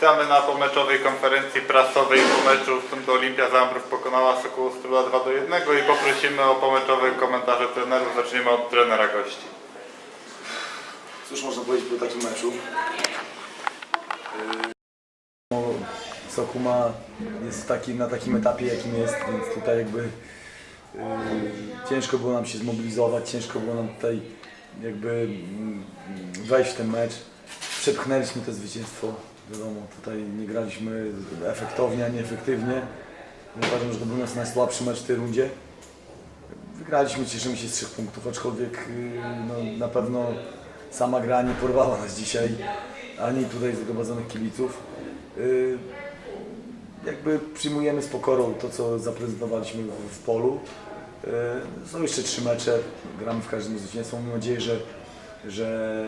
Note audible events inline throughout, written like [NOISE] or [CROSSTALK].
Witamy na pomeczowej konferencji prasowej po meczu, w tym to Olimpia Zambrów pokonała Sokoło Stróda 2 do 1 i poprosimy o pomeczowe komentarze trenerów. Zaczniemy od trenera gości. Cóż można powiedzieć po takim meczu? Yy, Sokuma jest takim, na takim etapie, jakim jest, więc tutaj jakby yy, ciężko było nam się zmobilizować, ciężko było nam tutaj jakby mm, wejść w ten mecz. Przepchnęliśmy to zwycięstwo, wiadomo, tutaj nie graliśmy efektownie, ani efektywnie. Uważam, że to był nasz najsłabszy mecz w tej rundzie. Wygraliśmy, cieszymy się z trzech punktów, aczkolwiek yy, no, na pewno sama gra nie porwała nas dzisiaj, ani tutaj zgromadzonych kibiców. Yy, Jakby przyjmujemy z pokorą to, co zaprezentowaliśmy w, polu. Yy, Są jeszcze trzy mecze, gramy w każdym zwycięstwo. Mam nadzieję, że, że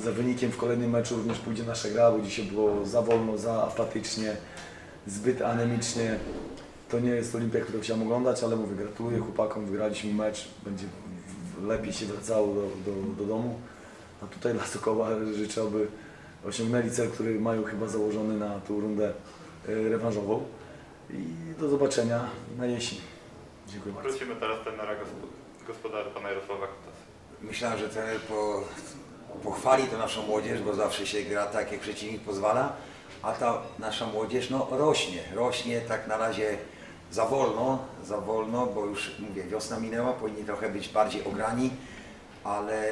za wynikiem w kolejnym meczu również pójdzie nasza gra, bo dzisiaj było za wolno, za apatycznie, zbyt anemicznie. To nie jest Olimpia, którą chciałem oglądać, ale mówię, gratuluję chłopakom, wygraliśmy mecz, będzie lepiej się wracało do, do, do domu. A tutaj dla Sokoła życzę, aby osiągnęli cel, który mają chyba założony na tą rundę y, rewanżową. I do zobaczenia na jesień. Dziękuję bardzo. Prosimy teraz gospod- gospodarza pana Jarosława Kutasa. Myślałem, że trener po, pochwali to naszą młodzież, bo zawsze się gra tak, jak przeciwnik pozwala, a ta nasza młodzież no, rośnie, rośnie tak na razie za wolno, za wolno, bo już mówię, wiosna minęła, powinni trochę być bardziej ograni, ale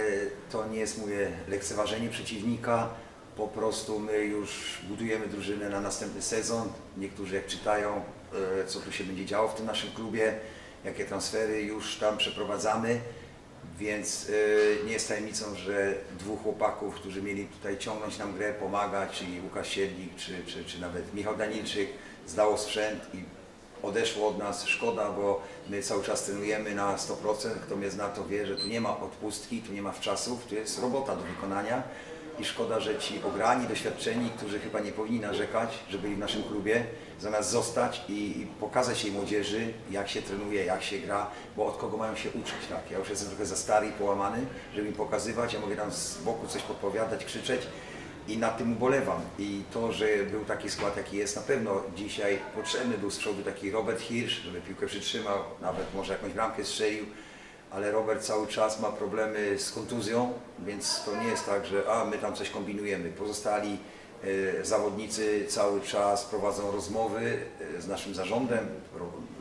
to nie jest, mówię, lekceważenie przeciwnika, po prostu my już budujemy drużynę na następny sezon. Niektórzy jak czytają, e, co tu się będzie działo w tym naszym klubie, jakie transfery już tam przeprowadzamy, więc e, nie jest tajemnicą, że dwóch chłopaków, którzy mieli tutaj ciągnąć nam grę, pomagać, czyli Łukasz Siedlik, czy, czy, czy nawet Michał Danilczyk, zdało sprzęt i odeszło od nas. Szkoda, bo my cały czas trenujemy na 100%. Kto mnie zna, to wie, że tu nie ma odpustki, tu nie ma wczasów, tu jest robota do wykonania. I szkoda, że ci ograni, doświadczeni, którzy chyba nie powinni narzekać, że byli w naszym klubie, zamiast zostać i, i pokazać tej młodzieży, jak się trenuje, jak się gra, bo od kogo mają się uczyć. Tak? Ja już jestem trochę za stary i połamany, żeby im pokazywać, ja mogę tam z boku coś podpowiadać, krzyczeć i nad tym ubolewam. I to, że był taki skład, jaki jest, na pewno dzisiaj potrzebny był z przodu taki Robert Hirsch, żeby piłkę przytrzymał, nawet może jakąś bramkę strzelił, ale Robert cały czas ma problemy z kontuzją, więc to nie jest tak, że a my tam coś kombinujemy. Pozostali e, zawodnicy cały czas prowadzą rozmowy e, z naszym zarządem,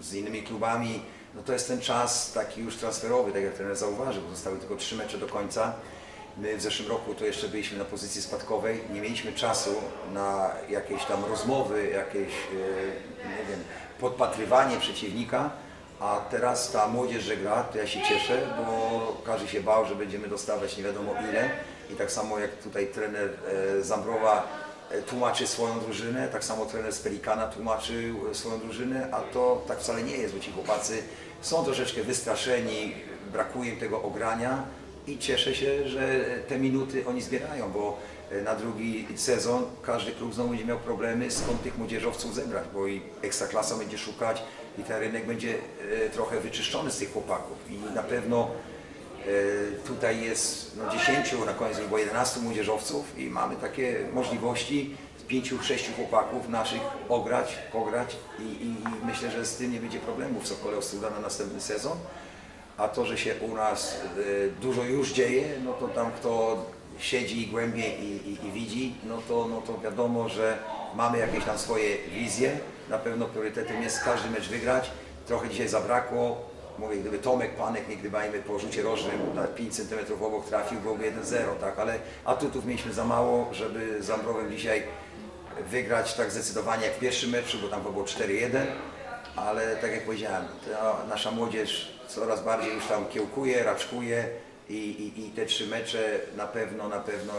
z innymi klubami. No to jest ten czas taki już transferowy, tak jak trener zauważył, zostały tylko trzy mecze do końca. My w zeszłym roku to jeszcze byliśmy na pozycji spadkowej, nie mieliśmy czasu na jakieś tam rozmowy, jakieś, e, nie wiem, podpatrywanie przeciwnika, a teraz ta młodzież, że gra, to ja się cieszę, bo każdy się bał, że będziemy dostawać nie wiadomo ile. I tak samo jak tutaj trener e, Zambrowa e, tłumaczy swoją drużynę, tak samo trener z Pelikana tłumaczył e, swoją drużynę, a to tak wcale nie jest, bo ci chłopacy są troszeczkę wystraszeni, brakuje im tego ogrania i cieszę się, że te minuty oni zbierają, bo na drugi sezon każdy klub znowu będzie miał problemy, skąd tych młodzieżowców zebrać, bo i Ekstraklasa będzie szukać i ten rynek będzie e, trochę wyczyszczony z tych chłopaków i na pewno e, tutaj jest no, 10, na koniec było 11 młodzieżowców i mamy takie możliwości z 5-6 chłopaków naszych ograć, pograć i, i, myślę, że z tym nie będzie problemu w Sokole Ostruda na następny sezon. A to, że się u nas e, dużo już dzieje, no to tam kto siedzi głębiej i, i, i widzi, no to, no to wiadomo, że mamy jakieś tam swoje wizje. Na pewno priorytetem jest każdy mecz wygrać. Trochę dzisiaj zabrakło. Mówię, gdyby Tomek Panek, nie po rzucie rożnym na 5 cm obok trafił, byłoby 1-0, tak? Ale atutów mieliśmy za mało, żeby z Zambrowem dzisiaj wygrać tak zdecydowanie jak w pierwszym meczu, bo tam było 4-1 ale tak jak powiedziałem, nasza młodzież coraz bardziej już tam kiełkuje, raczkuje i, i, i te trzy mecze na pewno, na pewno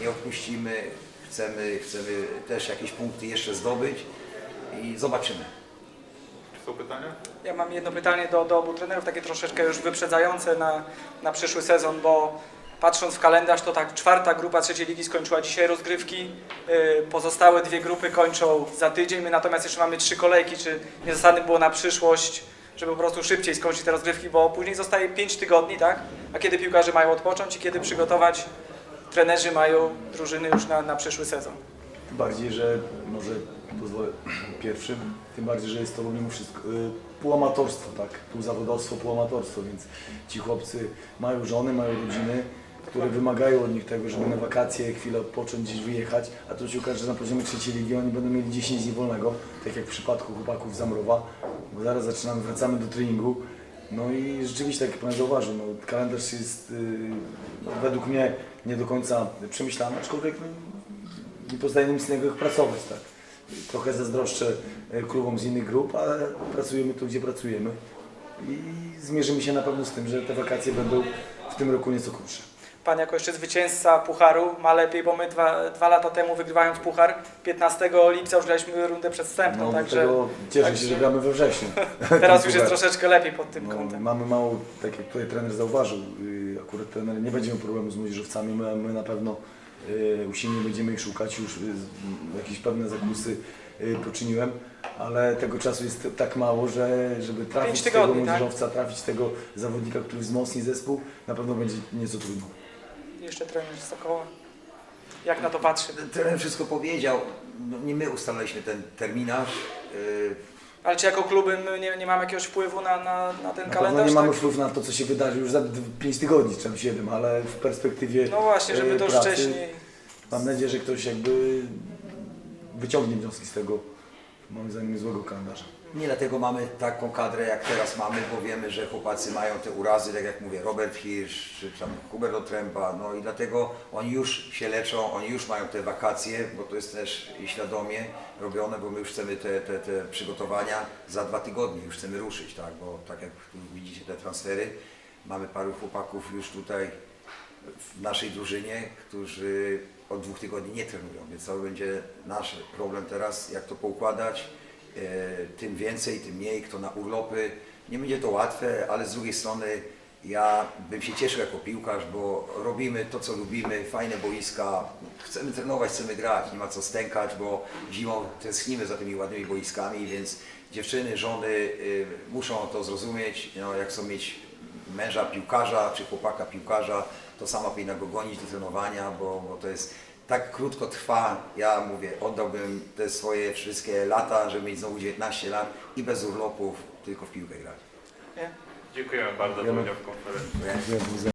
nie odpuścimy. Chcemy, chcemy też jakieś punkty jeszcze zdobyć i zobaczymy. Czy są pytania? Ja mam jedno pytanie do, do obu trenerów, takie troszeczkę już wyprzedzające na, na przyszły sezon, bo patrząc w kalendarz, to tak czwarta grupa trzeciej ligi skończyła dzisiaj rozgrywki, yy, pozostałe dwie grupy kończą za tydzień, my natomiast jeszcze mamy trzy kolejki, czy nie zasadne było na przyszłość, żeby po prostu szybciej skończyć te rozgrywki, bo później zostaje pięć tygodni, tak? A kiedy piłkarze mają odpocząć i kiedy przygotować, trenerzy mają drużyny już na, na przyszły sezon. Tym bardziej, że może pozwolę pierwszym, tym bardziej, że jest to mimo wszystko y, półamatorstwo, tak? Półzawodowstwo, półamatorstwo, więc ci chłopcy mają żony, mają rodziny, które wymagają od nich tego, żeby na wakacje chwilę odpocząć, gdzieś wyjechać, a tu się okaże, że na poziomie trzeciej ligi oni będą mieli 10 dni wolnego, tak jak w przypadku chłopaków z Zamrowa, bo zaraz zaczynamy, wracamy do treningu, no i rzeczywiście, tak jak Pan zauważył, no, kalendarz jest y, według mnie nie do końca przemyślany, aczkolwiek no, nie pozostaje nam nic innego jak pracować, tak. Trochę zazdroszczę e, klubom z innych grup, ale pracujemy tu, gdzie pracujemy i zmierzymy się na pewno z tym, że te wakacje będą w tym roku nieco krótsze. Pan jako jeszcze zwycięzca Pucharu ma lepiej, bo my dwa, dwa lata temu wygrywając Puchar, 15 lipca już graliśmy rundę przedwstępną, No, także cieszę się, także- że gramy we wrześniu. [LAUGHS] teraz już jest troszeczkę lepiej pod tym No, kątem. mamy mało, tak jak tutaj trener zauważył, yy, akurat trener nie będzie miał problemu z młodzieżowcami, my, my na pewno usilnie będziemy ich szukać, już z- jakieś pewne zakusy yy, poczyniłem, ale tego czasu jest tak mało, że żeby trafić tego tak? młodzieżowca, trafić tego zawodnika, który wzmocni zespół, na pewno będzie nieco trudno. Jeszcze trener z Sokoła. Jak na to patrzy? Trener wszystko powiedział, no, nie my ustaliliśmy ten terminarz. Ale czy jako kluby my nie, nie mamy jakiegoś wpływu na, na, na ten Na pewno kalendarz? nie mamy tak? wpływu na to, co się wydarzy już za 5 tygodni, czy tam 7, ale w perspektywie No właśnie, żeby yy, to już pracy, wcześniej... Mam nadzieję, że ktoś jakby wyciągnie wnioski z tego, moim zdaniem, złego kalendarza. Nie dlatego mamy taką kadrę jak teraz mamy, bo wiemy, że chłopacy mają te urazy, tak jak mówię, Robert Hirsch, czy tam Hubert Otręba, no i dlatego oni już się leczą, oni już mają te wakacje, bo to jest też świadomie robione, bo my już chcemy te, te, te przygotowania za dwa tygodnie, już chcemy ruszyć, tak, bo tak jak widzicie te transfery, mamy paru chłopaków już tutaj w naszej drużynie, którzy od dwóch tygodni nie trenują, więc to będzie nasz problem teraz, jak to poukładać. E, Tym więcej, tym mniej, kto na urlopy. Nie będzie to łatwe, ale z drugiej strony ja bym się cieszył jako piłkarz, bo robimy to, co lubimy, fajne boiska, chcemy trenować, chcemy grać, nie ma co stękać, bo zimą tęsknimy za tymi ładnymi boiskami, więc dziewczyny, żony y, muszą to zrozumieć, no, jak chcą mieć męża piłkarza czy chłopaka piłkarza, to sama powinna go gonić do trenowania, bo, bo to jest tak krótko trwa. Ja mówię, oddałbym te swoje wszystkie lata, żeby mieć znowu 19 lat i bez urlopów, tylko w piłkę grać. Dziękujemy bardzo za udział w konferencji.